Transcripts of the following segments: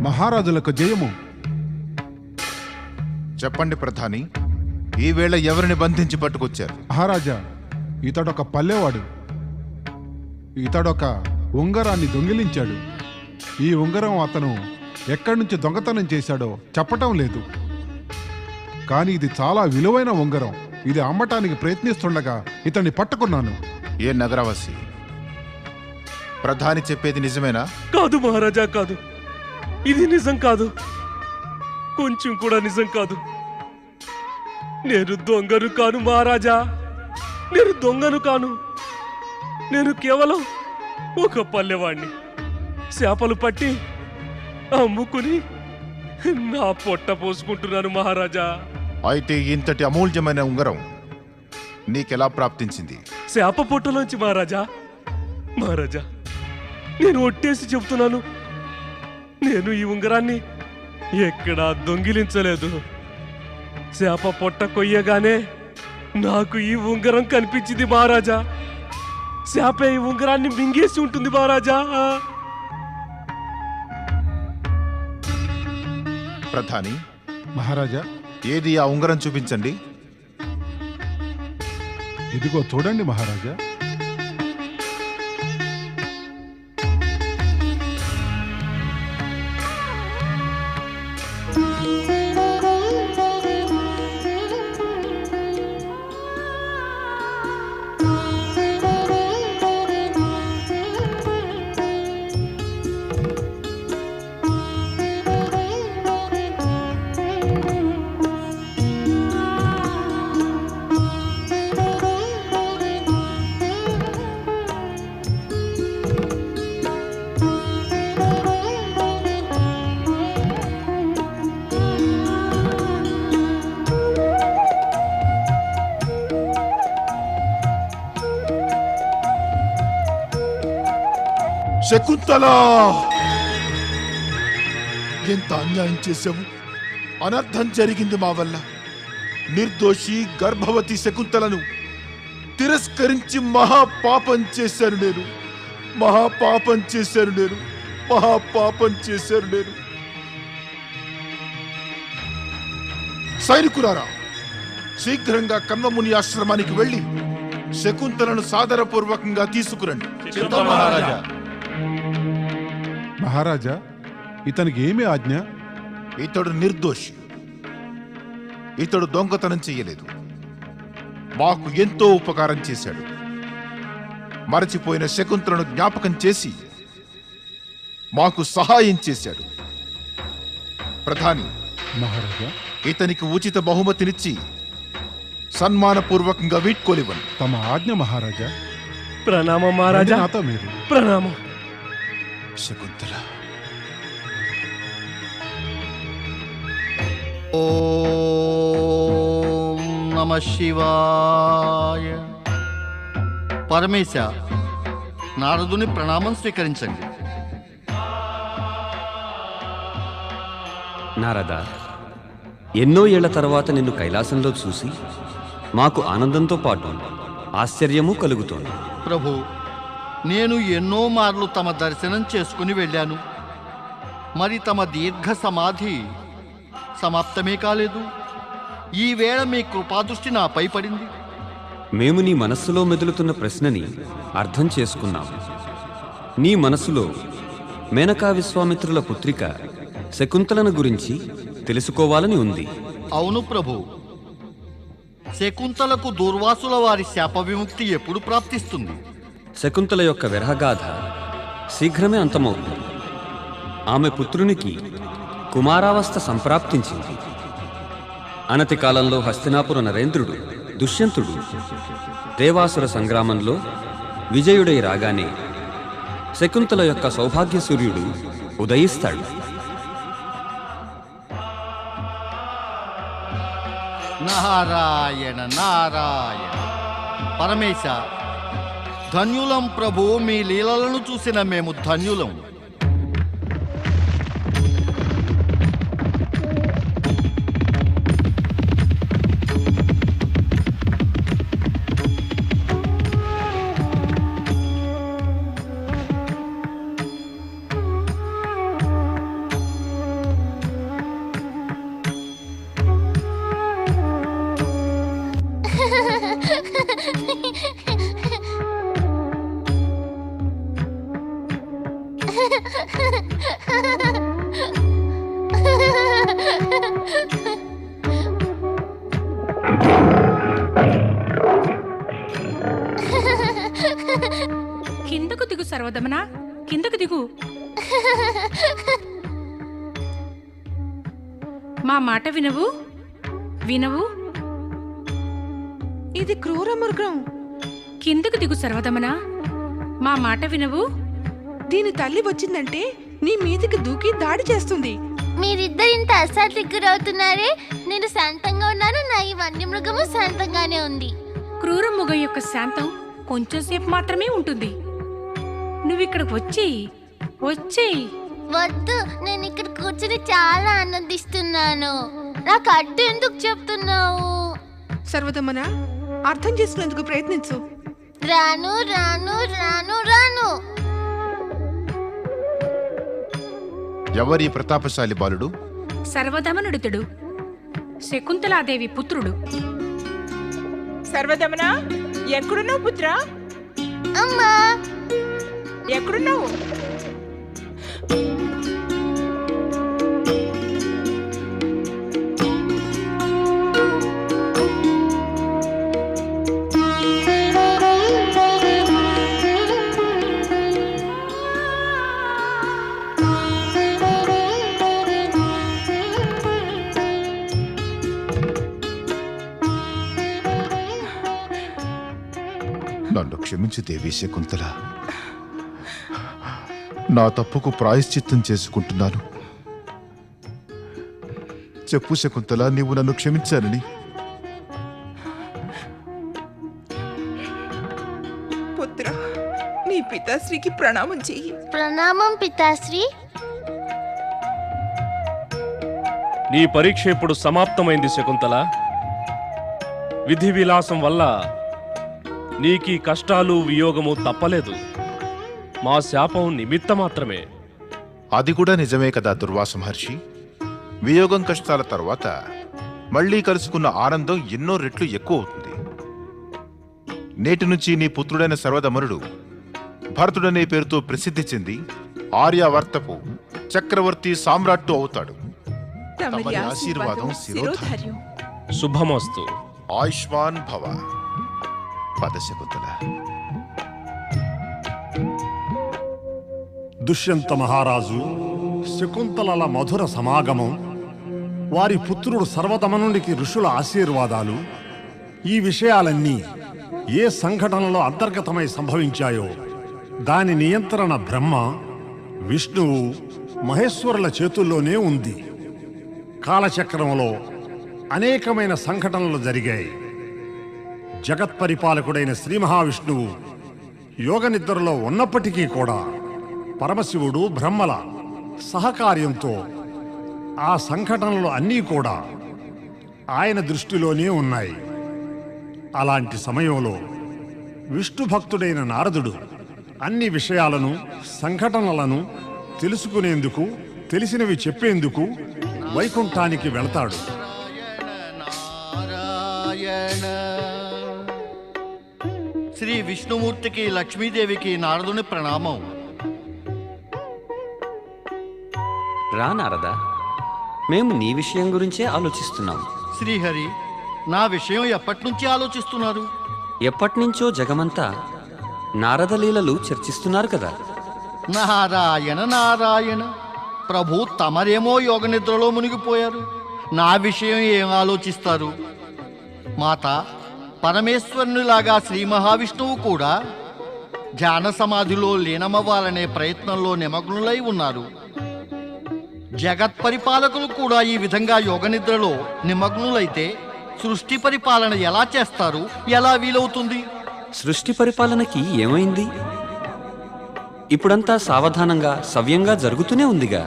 మహారాజులకు జయము. చెప్పండి ప్రధాని ఈ వేళ ఎవరిని బంధించి పట్టుకొచ్చారు? మహారాజా ఇతడొక పల్లెవాడు. ఇతడొక ఉంగరాన్ని దొంగిలించాడు. ఈ ఉంగరం అతను ఎక్కడి నుంచి దొంగతనం చేశాడో చెప్పటం లేదు. కానీ ఇది చాలా విలువైన ఉంగరం. ఇది అమ్మటానికి ప్రయత్నిస్తుండగా ఇతన్ని పట్టుకున్నాను. ఏ నగరవాసి? ప్రధాని చెప్పేది నిజమేనా? కాదు మహారాజా కాదు. ఇది నిజం కాదు. కొంచెం కూడా నిజం కాదు. నేను దొంగను కాను మహారాజా. నేను దొంగను కాను. నేను కేవలం ఒక పల్లెవాణ్ణి. చేపలు పట్టి అమ్ముకుని నా పొట్ట పోసుకుంటున్నాను మహారాజా. అయితే ఇంతటి అమూల్యమైన ఉంగరం నీకెలా ప్రాప్తించింది? చేప పొట్టలోంచి మహారాజా. మహారాజా నేను ఒట్టేసి చెబుతున్నాను. నేను ఈ ఉంగరాన్ని ఎక్కడా దొంగిలించలేదు. చేప పొట్ట కొయ్యగానే నాకు ఈ ఉంగరం కనిపించింది మహారాజా. చేప ఈ ఉంగరాన్ని మింగేసి ఉంటుంది మహారాజా. ప్రధాని మహారాజా ఏది ఆ ఉంగరం చూపించండి? ఇదిగో చూడండి మహారాజా. శకుంతల! ఎంత అన్యాయం చేశావు? అనర్థం జరిగింది మా వల్ల. నిర్దోషి గర్భవతి శకుంతలను తిరస్కరించి మహాపాపం చేశాను నేను. మహాపాపం చేశాను నేను. మహాపాపం చేశాను నేను. సైనికురారా శీఘ్రంగా కన్వముని ఆశ్రమానికి వెళ్ళి శకుంతలను సాదరపూర్వకంగా తీసుకురండి. మహారాజా. ఇతనికి ఏమి ఆజ్ఞ? ఇతడు నిర్దోషి. ఇతడు దొంగతనం చెయ్యలేదు. మాకు ఎంతో ఉపకారం చేశాడు. మరచిపోయిన శకుంతలను జ్ఞాపకం చేసి మాకు సహాయం చేశాడు. ప్రధాని మహారాజా ఇతనికి ఉచిత బహుమతినిచ్చి సన్మానపూర్వకంగా వీడ్కోలివ్వండి. తమ ఆజ్ఞ మహారాజా. ప్రణామం మహారాజా. నాతో మీరు ప్రణామం. శకుంతల. ఓం నమ శివాయ. పరమేశ నారదుని ప్రణామం స్వీకరించండి. నారదా ఎన్నో ఏళ్ళ తర్వాత నిన్ను కైలాసంలో చూసి మాకు ఆనందంతో పాటు ఆశ్చర్యము కలుగుతోంది. ప్రభు నేను ఎన్నో మార్లు తమ దర్శనం చేసుకుని వెళ్ళాను. మరి తమ దీర్ఘ సమాధి సమాప్తమే కాలేదు. ఈ వేళ మీ కృపాదృష్టి నాపై పడింది. మేము నీ మనస్సులో మెదులుతున్న ప్రశ్నని అర్థం చేసుకున్నాం నీ మనసులో మేనకా విశ్వామిత్రుల పుత్రిక శకుంతలను గురించి తెలుసుకోవాలని ఉంది. అవును ప్రభు. శకుంతలకు దూర్వాసుల వారి శాప విముక్తి ఎప్పుడు ప్రాప్తిస్తుంది? శకుంతల యొక్క విరహగాథ శీఘ్రమే అంతమవుతుంది. ఆమె పుత్రునికి కుమారావస్థ సంప్రాప్తించింది. అనతి కాలంలో హస్తినాపుర నరేంద్రుడు దుష్యంతుడు దేవాసుర సంగ్రామంలో విజయుడై రాగానే శకుంతల యొక్క సౌభాగ్య సూర్యుడు ఉదయిస్తాడు. నారాయణ నారాయణ పరమేశ ధన్యులం ప్రభు మీ లీలలను చూసిన మేము ధన్యులం. సర్వదమన కిందకు దిగు. మా మాట వినవు వినవు. ఇది క్రూర మృగం. కిందకు దిగు సర్వదమన. మా మాట వినవు. దీని తల్లి వచ్చిందంటే నీ మీదికి దూకి దాడి చేస్తుంది. మీరిద్దరు ఇంత అసాధ్యకు గురవుతున్నారే నేను శాంతంగా ఉన్నాను నా ఈ వన్యమృగము శాంతంగానే ఉంది. క్రూర మృగం యొక్క శాంతం కొంచెం సేపు మాత్రమే ఉంటుంది. నువ్వు ఇక్కడికి వచ్చేయి వచ్చేయి వద్దు నేను ఇక్కడ కూర్చుని చాలా ఆనందిస్తున్నాను. నాకు అడ్డు ఎందుకు చెప్తున్నావు? సర్వదమన అర్థం చేసుకునేందుకు ప్రయత్నించు. రాను రాను రాను రాను. ఎవరి ప్రతాపశాలి బాలుడు? సర్వదమనుడితుడు శకుంతలాదేవి పుత్రుడు. సర్వదమన ఎక్కడున్నావు పుత్ర? అమ్మా ఎక్కడున్నావు? నన్ను క్షమించు దేవి శకుంతల నా తప్పుకు ప్రాయశ్చిత్తం చేసుకుంటున్నాను. చెప్పు శకుంతల నీవు నన్ను క్షమించానని. పుత్ర నీ పితాశ్రీకి ప్రణామం చెయ్యి. ప్రణామం పితాశ్రీ? నీ పరీక్ష ఇప్పుడు సమాప్తమైంది శకుంతల. విధి విలాసం వల్ల నీకీ కష్టాలు వియోగము తప్పలేదు. మా శాపం నిమిత్త మాత్రమే. అది కూడా నిజమే కదా దుర్వాస మహర్షి? వియోగం కష్టాల తర్వాత మళ్ళీ కలుసుకున్న ఆనందం ఎన్నో రెట్లు ఎక్కువ అవుతుంది. నేటి నుంచి నీ పుత్రుడైన సర్వదమనుడు భరతుడనే పేరుతో ప్రసిద్ధి చెంది ఆర్యావర్తపు చక్రవర్తి సామ్రాట్టు అవుతాడు. తమరి ఆశీర్వాదం శిరోధార్యం. శుభమస్తు. ఆయుష్మాన్ భవ. పదశకుంతల దుష్యంత మహారాజు శకుంతలల మధుర సమాగమం వారి పుత్రుడు సర్వదమనునికి ఋషుల ఆశీర్వాదాలు ఈ విషయాలన్నీ ఏ సంఘటనలో అంతర్గతమై సంభవించాయో దాని నియంత్రణ బ్రహ్మ విష్ణువు మహేశ్వరుల చేతుల్లోనే ఉంది. కాలచక్రంలో అనేకమైన సంఘటనలు జరిగాయి. జగత్పరిపాలకుడైన శ్రీ మహావిష్ణువు యోగ నిద్రలో ఉన్నప్పటికీ కూడా పరమశివుడు బ్రహ్మల సహకార్యంతో ఆ సంఘటనలు అన్నీ కూడా ఆయన దృష్టిలోనే ఉన్నాయి. అలాంటి సమయంలో విష్ణు భక్తుడైన నారదుడు అన్ని విషయాలను సంఘటనలను తెలుసుకునేందుకు తెలిసినవి చెప్పేందుకు వైకుంఠానికి వెళతాడు. శ్రీ విష్ణుమూర్తికి లక్ష్మీదేవికి నారదుని ప్రణామం. రా నారదా. మేము నీ విషయం గురించే ఆలోచిస్తున్నాం. శ్రీహరి నా విషయం ఎప్పటి నుంచి ఆలోచిస్తున్నారు? ఎప్పటినుంచో జగమంతా నారదలీలలు చర్చిస్తున్నారు కదా. నారాయణ నారాయణ ప్రభు తమరేమో యోగ నిద్రలో మునిగిపోయారు. నా విషయం ఏం ఆలోచిస్తారు? మాత పరమేశ్వరునిలాగా శ్రీ మహావిష్ణువు కూడా ధ్యాన సమాధిలో లీనమవ్వాలనే ప్రయత్నంలో నిమగ్నులై ఉన్నారు. జగత్ పరిపాలకులు కూడా ఈ విధంగా యోగ నిద్రలో నిమగ్నులైతే సృష్టి పరిపాలన ఎలా చేస్తారు? ఎలా వీలవుతుంది? సృష్టి పరిపాలనకి ఏమైంది? ఇప్పుడంతా సావధానంగా సవ్యంగా జరుగుతూనే ఉందిగా.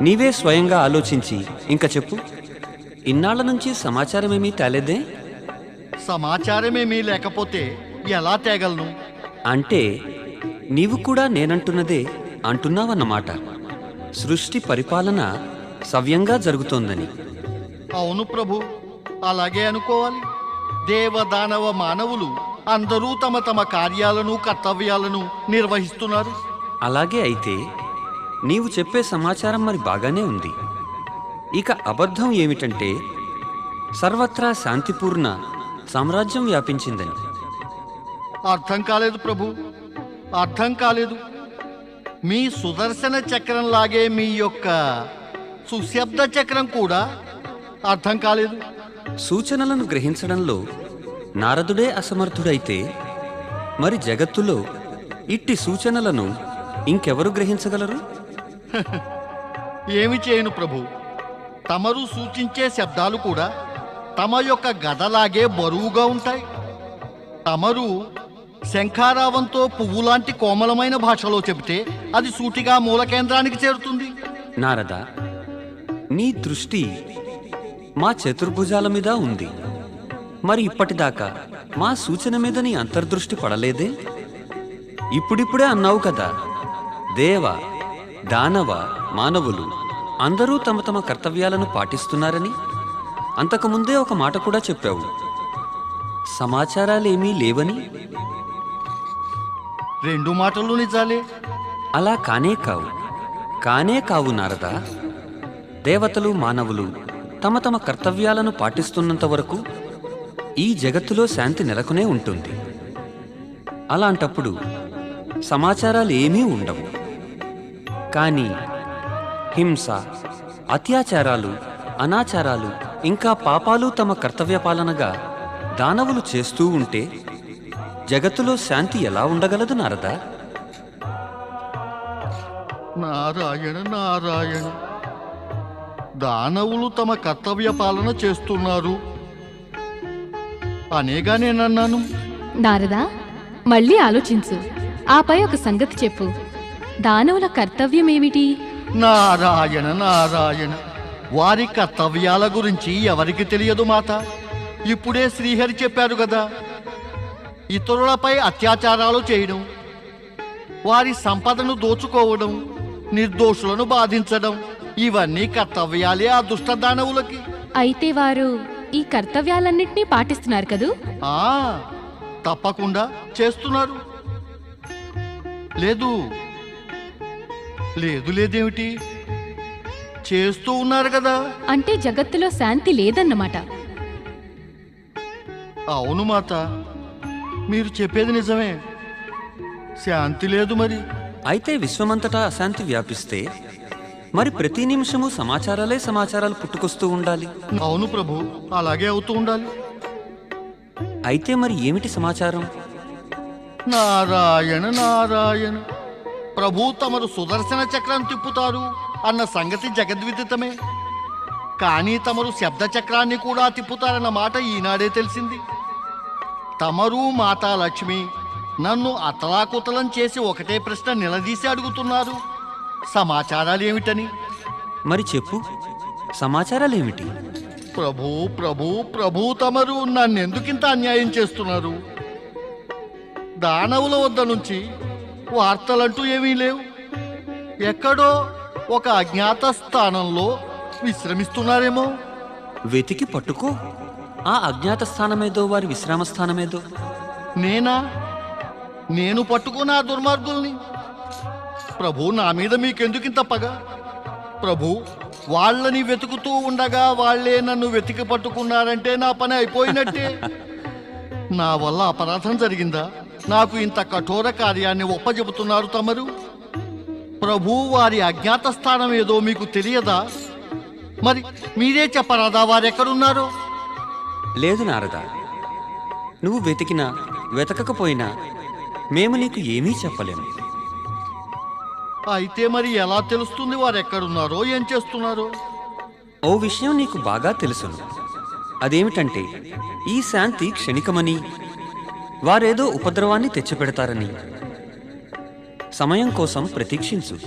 నీవే స్వయంగా ఆలోచించి ఇంకా చెప్పు ఇన్నాళ్ళ నుంచి సమాచారమేమీ తేలేదే? సమాచారమేమీ లేకపోతే ఎలా తేగలను? అంటే నీవు కూడా నేనంటున్నదే అంటున్నావన్నమాట. సృష్టి పరిపాలన సవ్యంగా జరుగుతోందని. అవును ప్రభు అలాగే అనుకోవాలి. దేవదానవ మానవులు అందరూ తమ తమ కార్యాలను కర్తవ్యాలను నిర్వహిస్తున్నారు. అలాగే అయితే నీవు చెప్పే సమాచారం మరి బాగానే ఉంది. ఇక అబద్ధం ఏమిటంటే సర్వత్రా శాంతిపూర్ణ సామ్రాజ్యం వ్యాపించిందని. అర్థం కాలేదు ప్రభు అర్థం కాలేదు. మీ సుదర్శన చక్రం లాగే మీ యొక్క సుశబ్ద చక్రం కూడా అర్థం కాలేదు. సూచనలను గ్రహించడంలో నారదుడే అసమర్థుడైతే మరి జగత్తులో ఇట్టి సూచనలను ఇంకెవరు గ్రహించగలరు? ఏమి చేయను ప్రభు. తమరు సూచించే శబ్దాలు కూడా తమ యొక్క గదలాగే బరువుగా ఉంటాయి. తమరు శంఖారావంతో పువ్వులాంటి కోమలమైన భాషలో చెబితే అది సూటిగా మూల కేంద్రానికి చేరుతుంది. నారద నీ దృష్టి మా చతుర్భుజాల మీద ఉంది. మరి ఇప్పటిదాకా మా సూచన మీద నీ అంతర్దృష్టి పడలేదే? ఇప్పుడిప్పుడే అన్నావు కదా దేవ దానవ మానవులు అందరూ తమ తమ కర్తవ్యాలను పాటిస్తున్నారని. అంతకుముందే ఒక మాట కూడా చెప్పావు. సమాచారాలేమీ లేవని. రెండు మాటలు నిజాలే. అలా కానే కావు. కానే కావు నారదా. దేవతలు మానవులు తమ తమ కర్తవ్యాలను పాటిస్తున్నంత వరకు ఈ జగత్తులో శాంతి నెలకొనే ఉంటుంది. అలాంటప్పుడు సమాచారాలు ఏమీ ఉండవు. కానీ హింస అత్యాచారాలు అనాచారాలు ఇంకా పాపాలు తమ కర్తవ్య పాలనగా దానవులు చేస్తూ ఉంటే జగత్తులో శాంతి ఎలా ఉండగలదు నారదా? నారాయణ నారాయణ. దానవులు తమ కర్తవ్య పాలన చేస్తున్నారు. అనేగా నేనన్నాను నారదా మళ్ళీ ఆలోచించు. ఆపై ఒక సంగతి చెప్పు. దానవుల కర్తవ్యం ఏమిటి? నారాయణ నారాయణ. వారి కర్తవ్యాల గురించి ఎవరికి తెలియదు మాత? ఇప్పుడే శ్రీహరి చెప్పారు కదా ఇతరులపై అత్యాచారాలు చేయడం వారి సంపదను దోచుకోవడం నిర్దోషులను బాధించడం ఇవన్నీ కర్తవ్యాలే ఆ దుష్ట దానవులకి అయితే వారు ఈ కర్తవ్యాలన్నింటినీ పాటిస్తున్నారు కదూ? ఆ తప్పకుండా చేస్తున్నారు. లేదు లేదు లేదేమిటి? చేస్తూ ఉన్నారు కదా. అంటే జగత్తులో శాంతి లేదన్నమాట. అవును మాత. మీరు చెప్పేది నిజమే. శాంతి లేదు మరి. అయితే విశ్వమంతటా అశాంతి వ్యాపిస్తే మరి ప్రతి నిమిషము సమాచారాలే సమాచారాలు పుట్టుకొస్తూ ఉండాలి. అవును ప్రభు అలాగే అవుతూ ఉండాలి. అయితే మరి ఏమిటి సమాచారం? నారాయణ నారాయణ. ప్రభు తమరు సుదర్శన చక్రం తిప్పుతారు అన్న సంగతి జగద్విదితమే. కానీ తమరు శబ్ద చక్రాన్ని కూడా తిప్పుతారన్న మాట ఈనాడే తెలిసింది. తమరు మాతా లక్ష్మి నన్ను అతలాకుతలం చేసి ఒకటే ప్రశ్న నిలదీసి అడుగుతున్నారు. సమాచారాలు ఏమిటని మరి చెప్పు. సమాచారాలేమిటి? ప్రభు ప్రభు ప్రభు తమరు నన్నెందుకింత అన్యాయం చేస్తున్నారు? దానవుల వద్ద నుంచి వార్తలంటూ ఏమీ లేవు. ఎక్కడో ఒక అజ్ఞాత స్థానంలో విశ్రమిస్తున్నారేమో? వెతికి పట్టుకో. ఆ అజ్ఞాత స్థానమేదో వారి విశ్రామ స్థానమేదో? నేనా? నేను పట్టుకున్న ఆ దుర్మార్గుల్ని. ప్రభు నా మీద మీకెందుకింత పగ? ప్రభు వాళ్ళని వెతుకుతూ ఉండగా వాళ్ళే నన్ను వెతికి పట్టుకున్నారంటే నా పని అయిపోయినట్టే. నా వల్ల అపరాధం జరిగిందా? నాకు ఇంత కఠోర కార్యాన్ని ఒప్పజెబుతున్నారు తమరు? ప్రభు వారి అజ్ఞాత స్థానం ఏదో మీకు తెలియదా? మరి మీరే చెప్పరాదా వారెక్కడున్నారో? లేదు నారద. నువ్వు వెతికినా వెతకకపోయినా మేము నీకు ఏమీ చెప్పలేము. అయితే మరి ఎలా తెలుస్తుంది వారు ఎక్కడున్నారో ఏం చేస్తున్నారో? ఓ విషయం నీకు బాగా తెలుసును. అదేమిటంటే ఈ శాంతి క్షణికమని వారేదో ఉపద్రవాన్ని తెచ్చిపెడతారని. సమయం కోసం ప్రతీక్షించు.